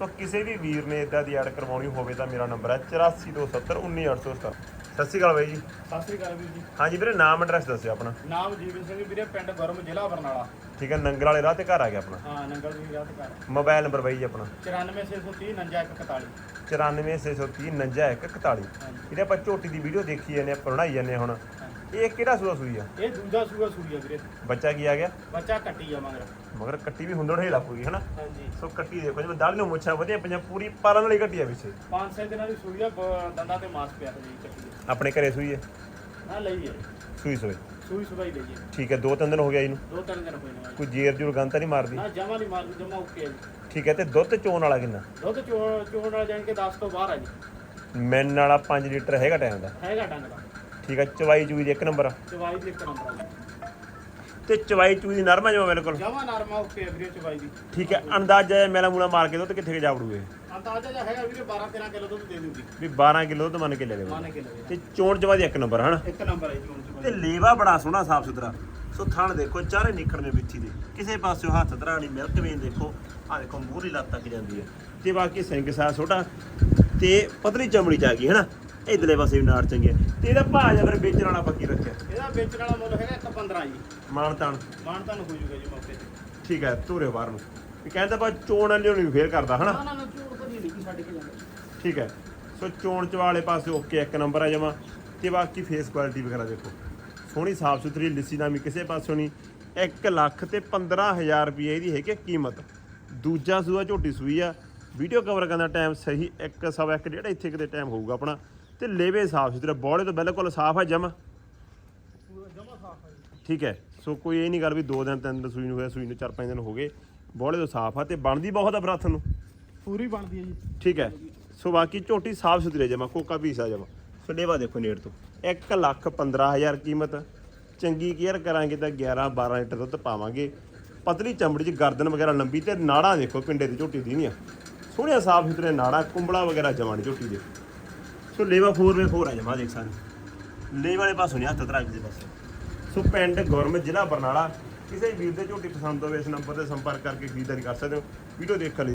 ਸੋ ਕਿਸੇ ਵੀ ਵੀਰ ਨੇ ਇਦਾਂ ਦੀ ਐਡ ਕਰਵਾਉਣੀ ਹੋਵੇ ਤਾਂ ਮੇਰਾ ਨੰਬਰ ਹੈ 8427191870 ਸਤਿ। ਸ਼੍ਰੀ ਅਕਾਲ ਬਾਈ ਜੀ। ਸਤਿ ਸ੍ਰੀ ਅਕਾਲ ਵੀਰ ਜੀ। ਹਾਂਜੀ ਵੀਰੇ ਨਾਮ ਐਡਰੈਸ ਦੱਸਿਓ ਆਪਣਾ। ਨਾਮ ਜੀਵਨ ਸਿੰਘ ਵੀਰੇ ਪਿੰਡ ਗਰਮ ਜ਼ਿਲ੍ਹਾ ਬਰਨਾਲਾ। ਠੀਕ ਹੈ ਨੰਗਲ ਵਾਲੇ ਰਾਹ ਤੇ ਘਰ ਆ ਗਿਆ ਆਪਣਾ? ਹਾਂ ਨੰਗਲ ਦੀ ਰਾਤ ਘਰ। ਮੋਬਾਈਲ ਨੰਬਰ ਬਾਈ ਜੀ ਆਪਣਾ। 94630 99141 94630 99141 ਹਾਂਜੀ। ਇਹਦੇ ਆਪਾਂ ਝੋਟੀ ਦੀ ਵੀਡੀਓ ਦੇਖੀ ਜਾਂਦੇ ਆ ਪੜਾਈ ਜਾਂਦੇ ਆ ਹੁਣ। ਇਹ ਕਿਹੜਾ ਸੂਆ ਸੂਈ ਆ? ਇਹ ਦੂਜਾ ਸੂਆ ਸੂਈ ਆ ਵੀਰੇ। ਬੱਚਾ ਕੀ ਆ ਗਿਆ? ਬੱਚਾ ਕੱਟੀ ਆ ਮਗਰ। ਮਗਰ ਕੱਟੀ ਵੀ ਹੁੰਦੜ ਹੀਲਾ ਪੂਰੀ ਹਨਾ? ਹਾਂਜੀ। ਸੋ ਕੱਟੀ ਦੇਖੋ ਜਿਵੇਂ ਦਾਲ ਨੂੰ ਮੁੱਛਾਂ ਵਧੀਆ ਪੰਜਾ ਪੂਰੀ ਪਾਲਣ ਵਾਲੀ ਕੱਟੀ ਆ ਪਿੱਛੇ। ਪੰਜ ਛੇ ਦਿਨਾਂ ਦੀ ਸੂਈ ਆ ਬ- ਦੰਦਾਂ ਤੇ ਮਾਸ ਪਿਆ ਕੱਟੀ ਦੇ। ਆਪਣੇ ਘਰੇ ਸੂਈ ਹੈ ਨਾ ਲਈ ਹੈ ਸੂਈ ਸੂਈ। ਸੂਈ ਸੁਬਾਈ ਲਈ ਹੈ ਠੀਕ ਹੈ ਦੋ ਤਿੰਨ ਦਿਨ ਹੋ ਗਿਆ ਇਹਨੂੰ। ਦੋ ਤਿੰਨ ਦਿਨ ਹੋਏ ਨੇ ਕੋਈ ਜੇਰ ਜੂਰ ਗੰਨ ਤਾਂ ਨਹੀਂ ਮਾਰਦੀ? ਨਾ ਜਮਾ ਨਹੀਂ ਮਾਰ ਜਮਾ ਓਕੇ ਆ ਜੀ। ਠੀਕ ਹੈ ਤੇ ਦੁੱਧ ਚੋਣ ਵਾਲਾ ਕਿੰਨਾ? ਦੁੱਧ ਚੋਣ ਚੋਣ ਵਾਲਾ ਜਾਣ ਕੇ 10 ਤੋਂ ਬਾਹਰ ਆ ਜੀ। ਮੈਨ ਵਾਲਾ 5 ਲੀਟਰ ਹੈਗਾ ਟਾਈਮ ਦਾ। ਹੈਗਾ ਡੰਗ ਦਾ। ਠੀਕ ਹੈ ਚਵਾਈ ਚੂਈ ਦੀ ਇੱਕ ਨੰਬਰ। ਆ ਚਵਾਈ ਦੀ ਇੱਕ ਨੰਬਰ ਆ। ਜੀ ਤੇ ਚਵਾਈ ਚੂਈ ਦੀ ਨਰਮਾ ਜਮਾ ਬਿਲਕੁਲ? ਜਮਾ ਨਰਮਾ ਓਕੇ ਆ ਵੀਰੇ ਚਵਾਈ ਦੀ। ਠੀਕ ਹੈ ਅੰਦਾਜ਼ਾ ਮੇਲਾ ਮੂਲਾ ਮਾਰ ਕੇ ਦੁੱਧ ਕਿੱਥੇ ਕੇ ਜਾਵੜੂ ਇਹ ਅੰਦਾਜ਼ਾ ਜਿਹਾ ਹੈਗਾ ਵੀਰੇ 12 13 ਕਿਲੋ ਦੁੱਧ ਦੇ ਦੂਗੀ। ਵੀ 12 ਕਿਲੋ ਦੁੱਧ ਮੰਨ ਕੇ ਲੈ ਲੈਵੋ ਮੰਨ ਤੇ ਚੋਣ ਚਵਾ ਦੀ ਇੱਕ ਨੰਬਰ ਹਨਾ? ਇੱਕ ਨੰਬਰ ਹੈ ਜੀ ਹੁਣ ਤੇ ਲੇਵਾ ਬੜਾ ਸੋਹਣਾ ਸਾਫ਼ ਸੁਥਰਾ। ਸੋ ਥਣ ਦੇਖੋ ਚਾਰੇ ਨਿਖੜਵੇਂ ਵਿੱਥੀ ਦੇ। ਕਿਸੇ ਪਾਸਿਓਂ ਹੱਥ ਧਰਾਣੀ ਮਿਲਕ ਵੇਨ ਦੇਖੋ ਆ ਦੇਖੋ ਮੂਹਰੀ ਲੱਤ ਤੱਕ ਜਾਂਦੀ ਹੈ। ਤੇ ਬਾਕੀ ਸਿੰਘ ਸਾ ਛੋਟਾ ਤੇ ਪਤਲੀ ਚਮੜੀ ਚ ਆ ਗਈ ਹੈਨਾ? ਇਧਰਲੇ ਪਾਸੇ ਵੀ ਨਾੜ ਚੰਗੇ ਤੇ ਇਹਦਾ ਭਾਅ ਜਾਂ ਫਿਰ ਵੇਚਣ ਵਾਲਾ ਪੱਕੀ ਰੱਖਿਆ। ਇਹਦਾ ਵੇਚਣ ਵਾਲਾ ਮੁੱਲ ਹੈਗਾ 115 ਜੀ। ਮਾਨ ਤਾਨ ਮਾਨ ਤੁਹਾਨੂੰ ਹੋ ਜੂਗਾ ਜੀ ਮੌਕੇ ਤੇ। ਠੀਕ ਹੈ ਧੂਰੇ ਬਾਹਰ ਨੂੰ। ਵੀ ਕਹਿੰਦਾ ਬਾ ਚੋਣ ਵਾਲੀ ਨੂੰ ਵੀ ਫੇਰ ਕਰਦਾ ਹਨਾ? ਨਾ ਨਾ ਨਾ ਝੂਠ ਤਾਂ ਨਹੀਂ ਲਿਖੀ ਛੱਡ ਕੇ ਜਾਂਦਾ ਠੀਕ ਹੈ। ਸੋ ਚੋਣ ਚਵਾਲੇ ਪਾਸੇ ਓਕੇ ਇੱਕ ਨੰਬਰ ਆ ਜਮਾ। ਤੇ ਬਾਕੀ ਫੇਸ ਕੁਆਲਿਟੀ ਵਗੈਰਾ ਦੇਖੋ। ਸੋਹਣੀ ਸਾਫ਼ ਸੁਥਰੀ ਲਿੱਸੀ ਨਾਮੀ ਕਿਸੇ ਪਾਸੋਂ ਨਹੀਂ। 1 ਲੱਖ ਤੇ 15000 ਰੁਪਏ ਇਹਦੀ ਹੈਗੀ ਕੀਮਤ। ਦੂਜਾ ਸੂਆ ਝੋਟੀ ਸੂਈ ਆ। ਵੀਡੀਓ ਕਵਰ ਕਰਨ ਦਾ ਟਾਈਮ ਸਹੀ 1 ਸਵਾ 1 ਜਿਹੜਾ ਇੱਥੇ ਕਿਤੇ ਟਾਈਮ ਹੋਊਗਾ ਆਪਣਾ। ਤੇ ਲੇਵੇ ਸਾਫ਼ ਸੁਥਰਾ ਬੋਲੇ ਤੋਂ ਬਿਲਕੁਲ ਸਾਫ਼ ਜਮਾ ਜਮਾ ਹੈ ਜੀ ਠੀਕ ਹੈ ਸੋ ਕੋਈ ਇਹ ਨਹੀਂ ਗੱਲ ਵੀ 2 ਦਿਨ 3 ਦਿਨ ਸੂਈ ਨੂੰ ਹੋਇਆ ਸੂਈ ਨੂੰ 4-5 ਦਿਨ ਹੋ ਗਏ ਬੋਲੇ ਤੋਂ ਸਾਫ਼ ਆ ਤੇ ਬਣਦੀ ਬਹੁਤ ਆ ਬਰਥ ਨੂੰ। ਪੂਰੀ ਬਣਦੀ ਹੈ ਜੀ। ਠੀਕ ਹੈ ਸੋ ਬਾਕੀ ਝੋਟੀ ਸਾਫ਼ ਸੁਥਰੀ ਜਮਾ ਕੋਕਾ ਪੀਸਾ ਜਮਾ ਸੋ ਲੇਵਾ ਦੇਖੋ ਨੇੜ ਤੋਂ 1 ਲੱਖ 15000 ਕੀਮਤ ਚੰਗੀ ਕੇਅਰ ਕਰਾਂਗੇ ਤਾਂ 11 12 ਲੀਟਰ ਦੁੱਧ ਪਾਵਾਂਗੇ। ਪਤਲੀ ਚਮੜੀ 'ਚ ਗਰਦਨ ਵਗੈਰਾ ਲੰਬੀ ਤੇ ਨਾੜਾਂ ਦੇਖੋ ਪਿੰਡੇ ਦੀ ਝੋਟੀ ਦੀ ਨਹੀਂ ਸੋਹਣੀਆਂ ਸਾਫ਼ ਸੁਥਰੇ ਨਾੜਾਂ ਕੁੰਬਲਾ ਵਗੈਰਾ ਜਮਾਂ ਝੋਟੀ ਦੇ। ਸੋ ਲੇਵਾ 4x4 ਆ ਜਮਾ ਦੇਖ ਸਕਦੇ ਲੇਵਾ ਵਾਲੇ ਪਾਸੋਂ ਨਹੀਂ ਹੱਥ ਧਰਾ ਕਿਸੇ ਪਾਸੇ ਸੋ ਪਿੰਡ ਗੁਰਮ ਜ਼ਿਲ੍ਹਾ ਬਰਨਾਲਾ, ਕਿਸੇ ਵੀਰ ਦੇ ਝੋਟੀ ਪਸੰਦ ਹੋਵੇ ਇਸ ਨੰਬਰ ਤੇ ਸੰਪਰਕ ਕਰਕੇ ਖਰੀਦਦਾਰੀ ਕਰ ਸਕਦੇ ਹੋ। ਵੀਡੀਓ ਦੇਖਣ ਲਈ